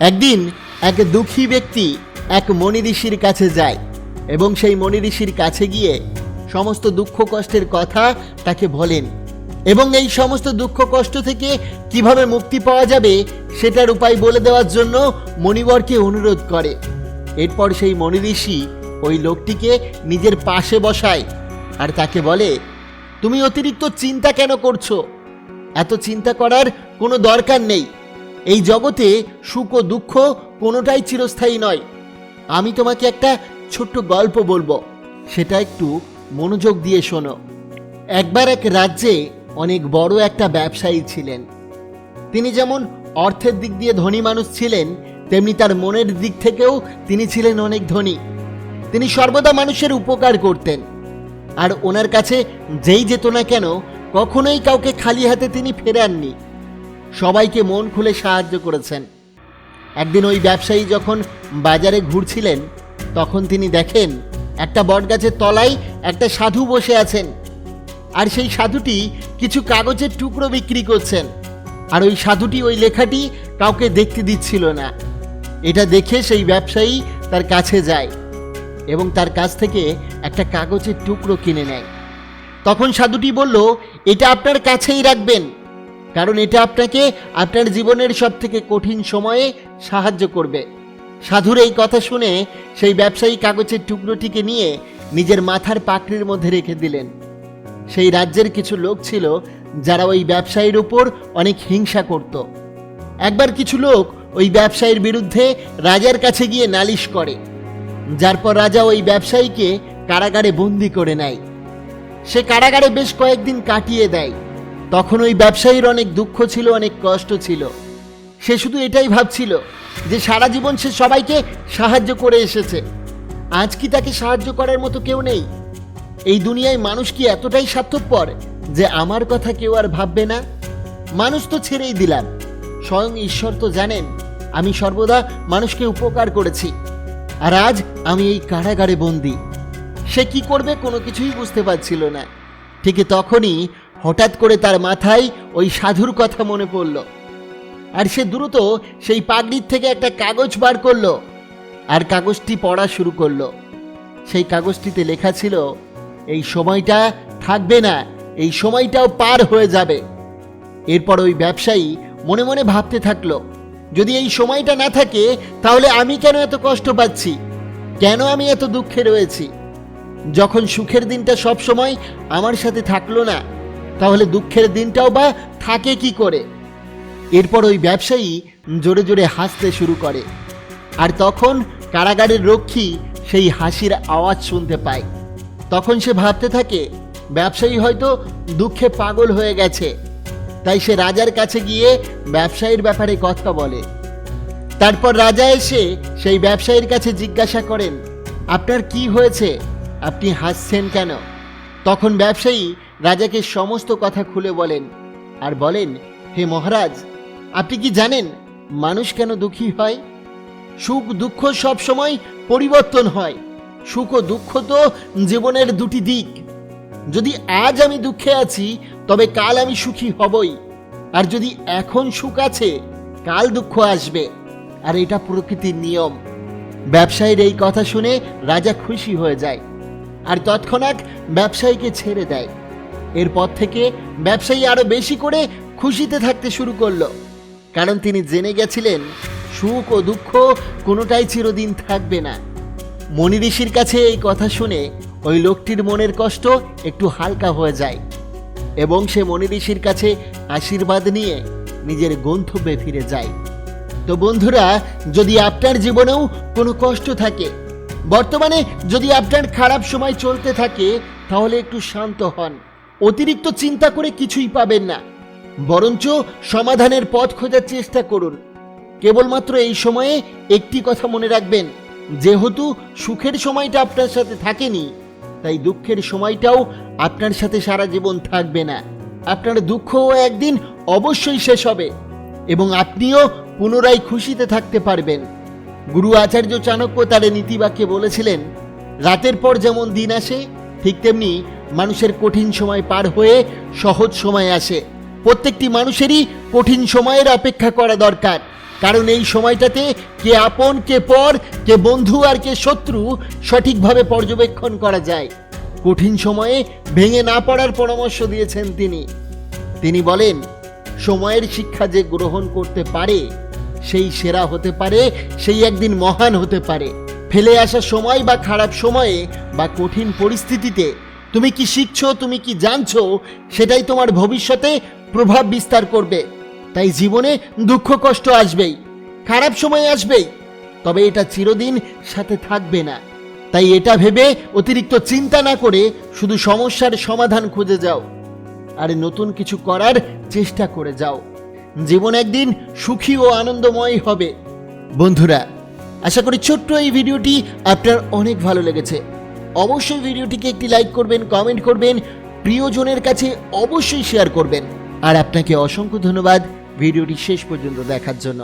একদিন এক দুঃখী ব্যক্তি এক মণি ঋষির কাছে যায় এবং সেই মণি ঋষির কাছে গিয়ে সমস্ত দুঃখ কষ্টের কথা তাকে বলেন এবং এই সমস্ত দুঃখ কষ্ট থেকে কীভাবে মুক্তি পাওয়া যাবে সেটার উপায় বলে দেওয়ার জন্য মণিবরকে অনুরোধ করে। এরপর সেই মণি ঋষি ওই লোকটিকে নিজের পাশে বসায় আর তাকে বলে, তুমি অতিরিক্ত চিন্তা কেন করছ? এত চিন্তা করার কোনো দরকার নেই। এই জগতে সুখ ও দুঃখ কোনোটাই চিরস্থায়ী নয়। আমি তোমাকে একটা ছোট্ট গল্প বলব। সেটা একটু মনোযোগ দিয়ে শোনো। একবার এক রাজ্যে অনেক বড় একটা ব্যবসায়ী ছিলেন। তিনি যেমন অর্থের দিক দিয়ে ধনী মানুষ ছিলেন, তেমনি তার মনের দিক থেকেও তিনি ছিলেন অনেক ধনী। তিনি সর্বদা মানুষের উপকার করতেন। আর ওনার কাছে যেই যেত না কেন, কখনোই কাউকে খালি হাতে তিনি ফেরাননি। সবাইকে মন খুলে সাহায্য করেছেন। একদিন ওই ব্যবসায়ী যখন বাজারে ঘুরছিলেন, তখন তিনি দেখেন একটা বটগাছের তলায় একটা সাধু বসে আছেন। আর সেই সাধুটি কিছু কাগজের টুকরো বিক্রি করছেন। আর ওই সাধুটি ওই লেখাটি কাউকে দেখতে দিচ্ছিল না। এটা দেখে সেই ব্যবসায়ী তার কাছে যায় এবং তার কাছ থেকে একটা কাগজের টুকরো কিনে নেয়। তখন সাধুটি বলল, এটা আপনার কাছেই রাখবেন। কারণ এটা আপনাকে আপনার জীবনের সব থেকে কঠিন সময়ে সাহায্য করবে। সাধুর এই কথা শুনে সেই ব্যবসায়ী কাগজের টুকরোটিকে নিয়ে নিজের মাথার পাকড়ির মধ্যে রেখে দিলেন। সেই রাজ্যের কিছু লোক ছিল যারা ওই ব্যবসায়ীর উপর অনেক হিংসা করত। একবার কিছু লোক ওই ব্যবসায়ীর বিরুদ্ধে রাজার কাছে গিয়ে নালিশ করে। যার পর রাজা ওই ব্যবসায়ীকে কারাগারে বন্দি করে নেয়। সে কারাগারে বেশ কয়েকদিন কাটিয়ে দেয়। তখন ওই ব্যবসায়ীর অনেক দুঃখ ছিল, অনেক কষ্ট ছিল। সে শুধু এটাই ভাবছিল যে সারা জীবন সে সবাইকে সাহায্য করে এসেছে। আজ কি তাকে সাহায্য করার মতো কেউ নেই? এই দুনিয়ায় মানুষ কি এতটাই স্বার্থপর যে আমার কথা কেউ আর ভাববে না? মানুষ তো ছেড়েই দিলাম। স্বয়ং ঈশ্বর তো জানেন, আমি সর্বদা মানুষকে উপকার করেছি। আর আজ আমি এই কারাগারে বন্দি। সে কি করবে কোনো কিছুই বুঝতে পারছিল না। ঠিক তখনই হঠাৎ করে তার মাথায় ওই সাধুর কথা মনে পড়ল। আর সে দ্রুত সেই পাগড়ির থেকে একটা কাগজ বার করল আর কাগজটি পড়া শুরু করল। সেই কাগজটিতে লেখা ছিল, এই সময়টা থাকবে না, এই সময়টাও পার হয়ে যাবে। এরপর ওই ব্যবসায়ী মনে মনে ভাবতে থাকল, যদি এই সময়টা না থাকে, তাহলে আমি কেন এত কষ্ট পাচ্ছি? কেন আমি এত দুঃখে রয়েছি? যখন সুখের দিনটা সব সময় আমার সাথে থাকল না তাহলে দুঃখের দিনটাও বা থাকে কি করে? এরপর ওই ব্যবসায়ী জোরে জোরে হাসতে শুরু করে। আর তখন কারাগারের রক্ষী সেই হাসির আওয়াজ শুনতে পায়। তখন সে ভাবতে থাকে, ব্যবসায়ী হয়তো দুঃখে পাগল হয়ে গেছে। তাই সে রাজার কাছে গিয়ে ব্যবসায়ীর ব্যাপারে কথা বলে। তারপর রাজা এসে সেই ব্যবসায়ীর কাছে জিজ্ঞাসা করেন, আপনার কি হয়েছে? আপনি হাসছেন কেন? তখন ব্যবসায়ী রাজাকে সমস্ত কথা খুলে বলেন আর বলেন, হে মহারাজ, আপনি কি জানেন মানুষ কেন দুঃখী হয়? সুখ দুঃখ সব সময় পরিবর্তন হয়। সুখ ও দুঃখ তো জীবনের দুটি দিক। যদি আজ আমি দুঃখে আছি, তবে কাল আমি সুখী হবই। আর যদি এখন সুখ আছে, কাল দুঃখ আসবে। আর এটা প্রকৃতির নিয়ম। ব্যবসায়ীর এই কথা শুনে রাজা খুশি হয়ে যায়। আর তৎক্ষণাৎ ব্যবসায়ীকে ছেড়ে দেয়। এরপর থেকে ব্যবসায়ী আরও বেশি করে খুশিতে থাকতে শুরু করল। কারণ তিনি জেনে গেছিলেন, সুখ ও দুঃখ কোনোটাই চিরদিন থাকবে না। মনি ঋষির কাছে এই কথা শুনে ওই লোকটির মনের কষ্ট একটু হালকা হয়ে যায় এবং সে মনি ঋষির কাছে আশীর্বাদ নিয়ে নিজের গন্তব্যে ফিরে যায়। তো বন্ধুরা, যদি আপনার জীবনেও কোনো কষ্ট থাকে, বর্তমানে যদি আপনার খারাপ সময় চলতে থাকে, তাহলে একটু শান্ত হন। অতিরিক্ত চিন্তা করে কিছুই পাবেন না। বরঞ্চ সমাধানের পথ খোঁজার চেষ্টা করুন। কেবলমাত্র এই সময়ে একটি কথা মনে রাখবেন, যেহেতু সুখের সময়টা আপনার সাথে থাকেনি, তাই দুঃখের সময়টাও আপনার সাথে সারা জীবন থাকবে না। আপনার দুঃখও একদিন অবশ্যই শেষ হবে এবং আপনিও পুনরায় খুশিতে থাকতে পারবেন। গুরু আচার্য চাণক্য তার নীতিবাক্যে বলেছিলেন, রাতের পর যেমন দিন আসে, ঠিক তেমনি মানুষের কঠিন সময় পার হয়ে সহজ সময় আসে। প্রত্যেকটি মানুষেরই কঠিন সময়ের অপেক্ষা করা দরকার। কারণ এই সময়টাতে কে আপন, কে পর, কে বন্ধু আর কে শত্রু সঠিকভাবে পর্যবেক্ষণ করা যায়। কঠিন সময়ে ভেঙে না পড়ার পরামর্শ দিয়েছেন তিনি। তিনি বলেন, সময়ের শিক্ষা যে গ্রহণ করতে পারে, সেই সেরা হতে পারে, সেই একদিন মহান হতে পারে। ফেলে আসা সময় বা খারাপ সময়ে বা কঠিন পরিস্থিতিতে তুমি কি শিখছো, তুমি কি জানছো, সেটাই তোমার ভবিষ্যতে প্রভাব বিস্তার করবে। তাই জীবনে দুঃখ কষ্ট আসবেই, খারাপ সময় আসবেই, তবে এটা চিরদিন সাথে থাকবে না। তাই এটা ভেবে অতিরিক্ত চিন্তা না করে শুধু সমস্যার সমাধান খুঁজে যাও, আর নতুন কিছু করার চেষ্টা করে যাও। জীবন একদিন সুখী ও আনন্দময় হবে। বন্ধুরা, আশা করি ছোট্ট এই ভিডিওটি আপনার অনেক ভালো লেগেছে। অবশ্যই ভিডিওটিকে একটি লাইক করবেন কমেন্ট করবেন, প্রিয়জনের কাছে অবশ্যই শেয়ার করবেন। আর আপনাকে অসংখ্য ধন্যবাদ, ভিডিওটি শেষ পর্যন্ত দেখার জন্য।